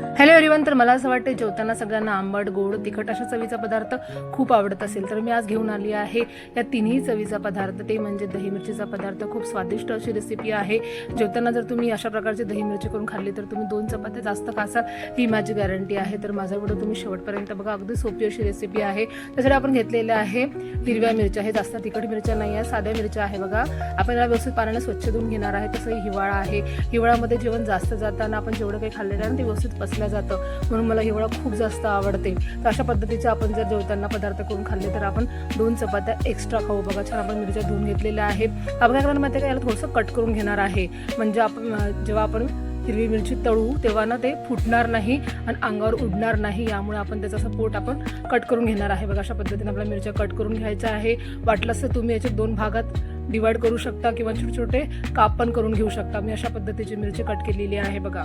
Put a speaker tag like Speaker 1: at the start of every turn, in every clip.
Speaker 1: Hello everyone तर मला असं वाटतं जेवताना सगळ्यांना आंबट गोड तिखट अशा चवीचा पदार्थ खूप आवडत असेल. तर मी आज घेऊन आली आहे या तिन्ही चवीचा पदार्थ. ते म्हणजे दही मिरचीचा पदार्थ. खूप स्वादिष्ट अशी रेसिपी आहे. जेवताना जर तुम्ही अशा प्रकारची दही मिरची करून खाल्ली तर तुम्ही दोन चपात्या जास्त खासाल ही माझी गॅरंटी आहे. तर माझा व्हिडिओ तुम्ही शेवटपर्यंत बघा अगदी सोपी अशी रेसिपी आहे. त्यासाठी आपण घेतलेल्या आहे हिरव्या मिरच्या. हे जास्त तिखट मिरच्या नाही आहे साध्या मिरच्या आहे बघा. आपण याला व्यवस्थित पाण्याने स्वच्छ धुवून घेणार आहे. तसंही हिवाळा आहे. हिवाळ्यामध्ये जेवण जास्त जाताना आपण जेवढं काही खाल्लेलं आहे ते व्यवस्थित पचलं जातं. म्हणून मला हिवाळा खूप जास्त आवडते. तर अशा पद्धतीचे आपण जर जेवताना पदार्थ करून खाल्ले तर आपण दोन चपात्या एक्स्ट्रा खाऊ. बघा छान आपण मिरच्या धुवून घेतलेल्या आहेत. आपण काय करणार माहिती आहे का याला थोडंसं कट करून घेणार आहे. म्हणजे आपण जेव्हा आपण हिरवी मिरची तळू तेव्हा ना ते फुटणार नाही आणि अंगावर उडणार नाही. यामुळे आपण त्याचा सपोर्ट आपण कट करून घेणार आहे. बघा अशा पद्धतीने आपल्या मिरच्या कट करून घ्यायच्या आहे. वाटलंच तर तुम्ही याचे दोन भागात डिवाइड करू शकता किंवा छोटे छोटे काप पण करून घेऊ शकता. मी अशा पद्धतीची मिरची कट केलेली आहे बघा.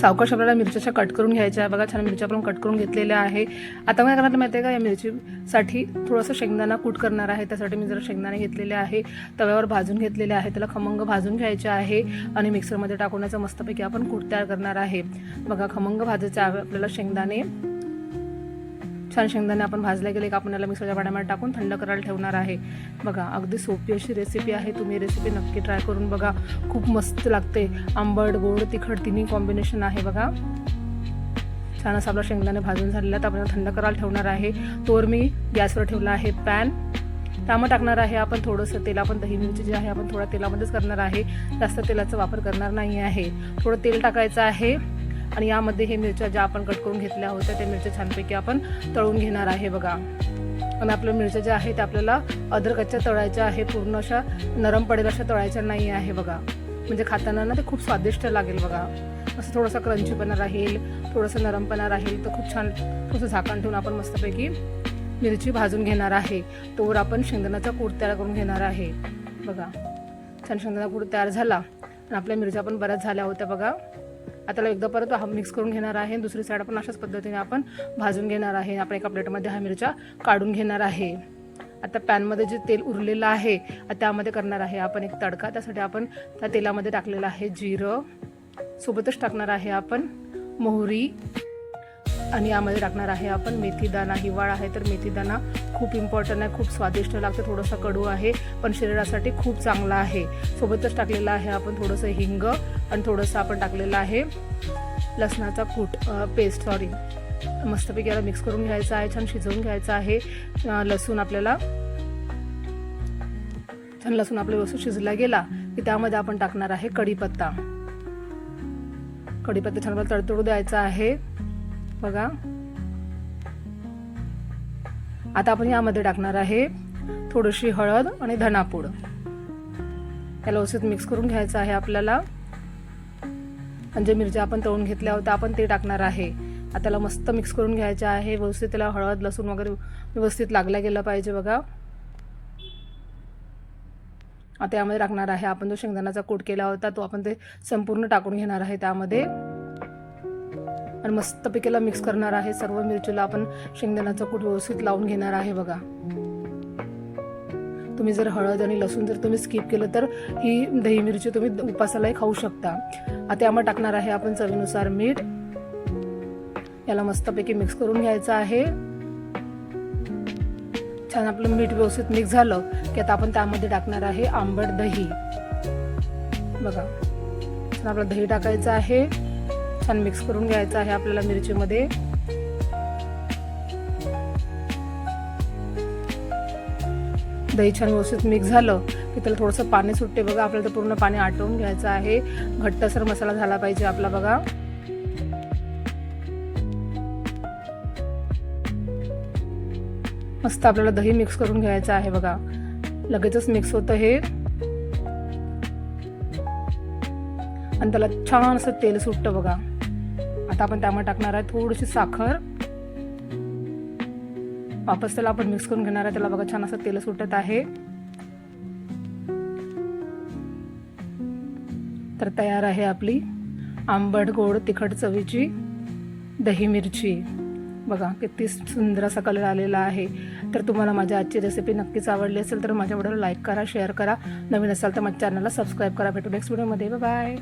Speaker 1: सावकाश आपल्याला मिरच्याच्या कट करून घ्यायच्या आहे. बघा छान मिरच्या पण कट करून घेतलेल्या आहे. आता काय करणार माहिती आहे का? या मिरचीसाठी थोडंसं शेंगदाणा कूट करणार आहे. त्यासाठी मी जरा शेंगदाणे घेतलेले आहे. तव्यावर भाजून घेतलेले आहे. त्याला खमंग भाजून घ्यायचे आहे. आणि मिक्सरमध्ये टाकण्याचं मस्तपैकी आपण कूट तयार करणार आहे. बघा खमंग भाजायचे आहे. आपल्याला शेंगदाणे छान शेंगदाणे आपण भाजले गेले का आपण याला मिक्सरच्या पाण्यामध्ये टाकून थंड करायला ठेवणार आहे. बघा अगदी सोपी अशी रेसिपी आहे. तुम्ही रेसिपी नक्की ट्राय करून बघा. खूप मस्त लागते. आंबट गोड तिखट तिन्ही कॉम्बिनेशन आहे बघा. छान असं आपला शेंगदाणे भाजून झालेला तर आपण थंड करायला ठेवणार आहे. तोवर मी गॅसवर ठेवला आहे. पॅन. त्यामध्ये टाकणार आहे आपण थोडंसं तेल. आपण दही मिरची जी आहे आपण थोडा तेलामध्येच करणार आहे. जास्त तेलाचा वापर करणार नाही आहे. थोडं तेल टाकायचं आहे. आणि यामध्ये हे मिरच्या ज्या आपण कट करून घेतल्या होत्या त्या मिरच्या छानपैकी आपण तळून घेणार आहे बघा. आणि आपल्या मिरच्या ज्या आहेत त्या आपल्याला अद्रकच्या तळायच्या आहे पूर्ण अशा नरम पडेल अशा तळायच्या नाही आहे बघा. म्हणजे खाताना ना ते खूप स्वादिष्ट लागेल बघा. असं थोडासा क्रंचीपणा राहील थोडंसं नरमपणा राहील तर खूप छान थोडंसं झाकण ठेवून आपण मस्तपैकी मिरची भाजून घेणार आहे. तोवर आपण शेंगदाण्याचा कूट तयार करून घेणार आहे. बघा. छान शेंगदाणा कूट तयार झाला. आणि आपल्या मिरच्या पण बऱ्याच झाल्या होत्या बघा. आता एकदा परत हा मिक्स करून घेणार आहे. दुसरी साईड आपण अशाच पद्धतीने आपण भाजून घेणार आहे. आपण एका प्लेटमध्ये हा मिरच्या काढून घेणार आहे. आता पॅनमध्ये जे तेल उरलेलं आहे त्यामध्ये करणार आहे आपण एक तडका. त्यासाठी आपण त्या तेलामध्ये टाकलेलं आहे जिरं. सोबतच टाकणार आहे आपण मोहरी. आणि यामध्ये टाकणार आहे आपण. मेथीदाणा हिवाळा आहे तर मेथीदाणा खूप इम्पॉर्टंट आहे खूप स्वादिष्ट लागतं थोडंसं कडू आहे पण शरीरासाठी खूप चांगला आहे. सोबतच टाकलेलं आहे आपण थोडंसं हिंग आणि थोडंसं आपण टाकलेलं आहे लसणाचा कूट पेस्ट सॉरी मस्तपैकी याला मिक्स करून घ्यायचं आहे छान शिजवून घ्यायचं आहे. लसूण आपल्याला छान लसूण आपल्या वस्तू शिजला गेला की त्यामध्ये आपण टाकणार आहे कढीपत्ता. कढीपत्ता छान आपल्याला तडतडू द्यायचा आहे. बघा. आता आपण यामध्ये टाकणार आहे थोडीशी हळद आणि धनापूड. याला व्यवस्थित मिक्स करून घ्यायचं आहे आपल्याला. म्हणजे मिरच्या आपण तळून घेतल्या होत्या आपण ते टाकणार आहे. आता त्याला मस्त मिक्स करून घ्यायचं आहे. व्यवस्थित त्याला हळद लसूण वगैरे व्यवस्थित लागला गेलं पाहिजे बघा. आता यामध्ये टाकणार आहे आपण जो शेंगदाण्याचा कूट केला होता तो आपण ते संपूर्ण टाकून घेणार आहे त्यामध्ये. आणि मस्तपैकीला मिक्स करणार आहे. सर्व मिरचीला आपण शेंगदाण्याचा कूट व्यवस्थित लावून घेणार आहे बघा. तुम्ही जर हळद आणि लसूण जर तुम्ही स्किप केलं तर ही दही मिरची तुम्ही उपासालाही खाऊ शकता. आता यामध्ये टाकणार आहे आपण चवीनुसार मीठ. याला मस्तपैकी मिक्स करून घ्यायचं आहे. छान आपलं मीठ व्यवस्थित मिक्स झालं की आता आपण त्यामध्ये टाकणार आहे आंबट दही. बघा. छान आपलं दही टाकायचं आहे. छान मिक्स करून घ्यायचं आहे आपल्याला मिरचीमध्ये. दही छान व्यवस्थित मिक्स झालं की त्याला थोडंसं पाणी सुटते बघा. आपल्याला पूर्ण पाणी आटवून घ्यायचं आहे. घट्टसर मसाला झाला पाहिजे आपला बघा. मस्त आपल्याला दही मिक्स करून घ्यायचं आहे बघा. लगेचच मिक्स होतं हे. आणि त्याला छान असं तेल सुटतं बघा. आता आपण त्यामध्ये टाकणार आहे थोडीशी साखर. वापस त्याला आपण मिक्स करून घेणार आहे. त्याला बघा छान असं तेल सुटत आहे. तर तयार आहे आपली आंबट गोड तिखट चवीची दही मिरची. बघा किती सुंदर असा कलर आलेला आहे. तर तुम्हाला माझ्या आजची रेसिपी नक्कीच आवडली असेल तर माझ्या व्हिडिओला लाईक करा शेअर करा. नवीन असाल तर माझ्या चॅनलला सबस्क्राईब करा. भेटू नेक्स्ट व्हिडिओमध्ये बाय